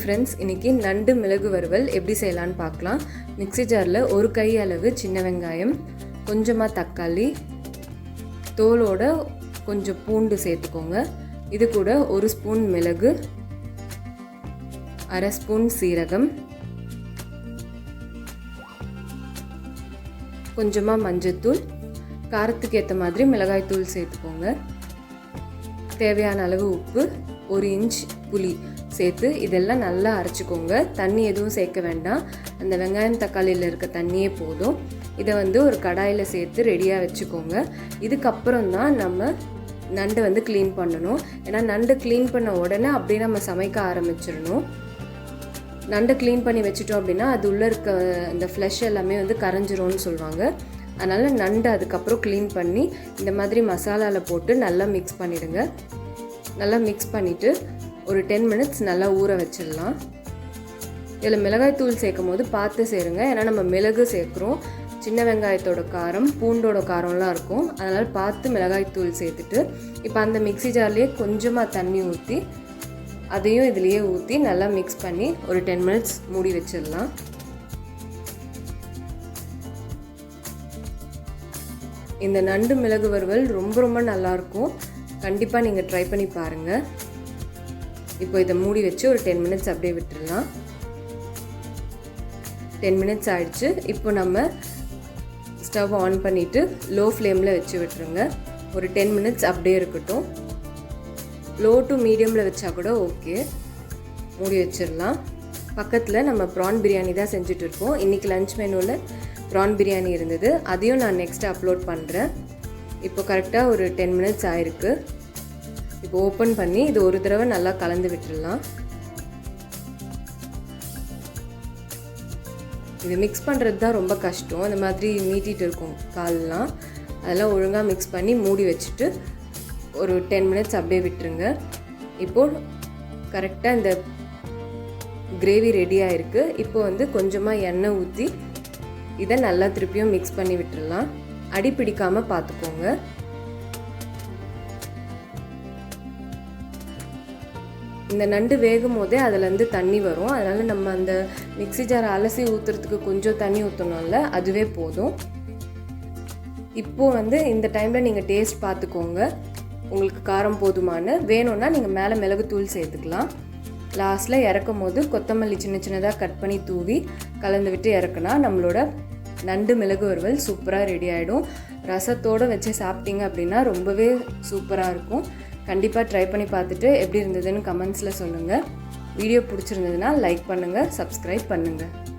Friends இன்றைக்கி நண்டு மிளகு வறுவல் எப்படி செய்யலான்னு பார்க்கலாம். மிக்ஸி ஜாரில் ஒரு கை அளவு சின்ன வெங்காயம் கொஞ்சமாக தக்காளி தோலோட கொஞ்சம் பூண்டு சேர்த்துக்கோங்க. இது கூட ஒரு ஸ்பூன் மிளகு அரை ஸ்பூன் சீரகம் கொஞ்சமாக மஞ்சத்தூள் காரத்துக்கு ஏற்ற மாதிரி மிளகாய்த்தூள் சேர்த்துக்கோங்க. தேவையான அளவு உப்பு ஒரு இன்ச் புளி. சேர்த்து இதெல்லாம் நல்லா அரைச்சிக்கோங்க. தண்ணி எதுவும் சேர்க்க வேண்டாம். அந்த வெங்காயம் தக்காளியில் இருக்க தண்ணியே போதும். இதை வந்து ஒரு கடாயில் சேர்த்து ரெடியாக வச்சுக்கோங்க. இதுக்கப்புறம் தான் நம்ம நண்டு வந்து க்ளீன் பண்ணணும். ஏன்னா நண்டு க்ளீன் பண்ண உடனே அப்படியே நம்ம சமைக்க ஆரம்பிச்சிடணும். நண்டை க்ளீன் பண்ணி வச்சுட்டோம் அப்படின்னா அது உள்ளே இருக்க அந்த ஃப்ளஷ் எல்லாமே வந்து கரைஞ்சிரும்னு சொல்லுவாங்க. அதனால் நண்டு அதுக்கப்புறம் க்ளீன் பண்ணி இந்த மாதிரி மசாலாவில் போட்டு நல்லா மிக்ஸ் பண்ணிவிடுங்க நல்லா மிக்ஸ் பண்ணிவிட்டு ஒரு டென் மினிட்ஸ் நல்லா ஊற வச்சிடலாம். இதில் மிளகாய் தூள் சேர்க்கும் போது பார்த்து சேருங்க. ஏன்னா நம்ம மிளகு சேர்க்குறோம். சின்ன வெங்காயத்தோட காரம் பூண்டோட காரம்லாம் இருக்கும். அதனால் பார்த்து மிளகாய் தூள் சேர்த்துட்டு இப்போ அந்த மிக்ஸி ஜார்லேயே கொஞ்சமாக தண்ணி ஊற்றி அதையும் இதுலேயே ஊற்றி நல்லா மிக்ஸ் பண்ணி ஒரு டென் மினிட்ஸ் மூடி வச்சிடலாம். இந்த நண்டு மிளகு வறுவல் ரொம்ப ரொம்ப நல்லாயிருக்கும் கண்டிப்பாக நீங்கள் ட்ரை பண்ணி பாருங்கள் இப்போ இதை மூடி வச்சு ஒரு டென் மினிட்ஸ் அப்படியே விட்டுடலாம். டென் மினிட்ஸ் ஆயிடுச்சு. இப்போ நம்ம ஸ்டவ் ஆன் பண்ணிவிட்டு லோ ஃப்ளேமில் வச்சு விட்டுருங்க. ஒரு டென் மினிட்ஸ் அப்படியே இருக்கட்டும். லோ டு மீடியமில் வச்சா கூட ஓகே மூடி வச்சிடலாம். பக்கத்தில் நம்ம ப்ரான் பிரியாணி தான் செஞ்சுட்டு இருக்கோம். இன்றைக்கி லஞ்ச் மெனுவில் ப்ரான் பிரியாணி இருந்தது. அதையும் நான் நெக்ஸ்ட் அப்லோட் பண்ணுறேன் இப்போ கரெக்டாக ஒரு டென் மினிட்ஸ் ஆயிருக்கு. இப்போ ஓப்பன் பண்ணி இது ஒரு தடவை நல்லா கலந்து விட்டுடலாம். இது மிக்ஸ் பண்ணுறது தான் ரொம்ப கஷ்டம். அந்த மாதிரி நீட்டிகிட்டு இருக்கும் கால்லாம். அதெல்லாம் ஒழுங்காக மிக்ஸ் பண்ணி மூடி வச்சுட்டு ஒரு டென் மினிட்ஸ் அப்படியே விட்டுருங்க. இப்போது கரெக்டாக இந்த கிரேவி ரெடி ஆகிருக்கு இப்போ வந்து கொஞ்சமாக எண்ணெய் ஊற்றி இதை நல்லா திருப்பியும் மிக்ஸ் பண்ணி விட்டுடலாம். அடி பிடிக்காமல் பார்த்துக்கோங்க. இந்த நண்டு வேகும் போதே அதுலேருந்து தண்ணி வரும். அதனால் நம்ம அந்த மிக்சி ஜார் அலசி ஊற்றுறதுக்கு கொஞ்சம் தண்ணி ஊற்றணும்ல அதுவே போதும். இப்போது வந்து இந்த டைமில் நீங்கள் டேஸ்ட் பார்த்துக்கோங்க உங்களுக்கு காரம் போதுமான. வேணும்னா நீங்கள் மேலே மிளகுத்தூள் சேர்த்துக்கலாம். லாஸ்ட்டில் இறக்கும் போது கொத்தமல்லி சின்ன சின்னதாக கட் பண்ணி தூவி கலந்து விட்டு இறக்குனா நம்மளோட நண்டு மிளகு வறுவல் சூப்பராக ரெடி ஆகிடும் ரசத்தோடு வச்சு சாப்பிட்டீங்க அப்படின்னா ரொம்பவே சூப்பராக இருக்கும். கண்டிப்பாக ட்ரை பண்ணி பார்த்துட்டு எப்படி இருந்ததுன்னு கமெண்ட்ஸில் சொல்லுங்கள் வீடியோ பிடிச்சிருந்ததுன்னா லைக் பண்ணுங்கள் சப்ஸ்கிரைப் பண்ணுங்கள்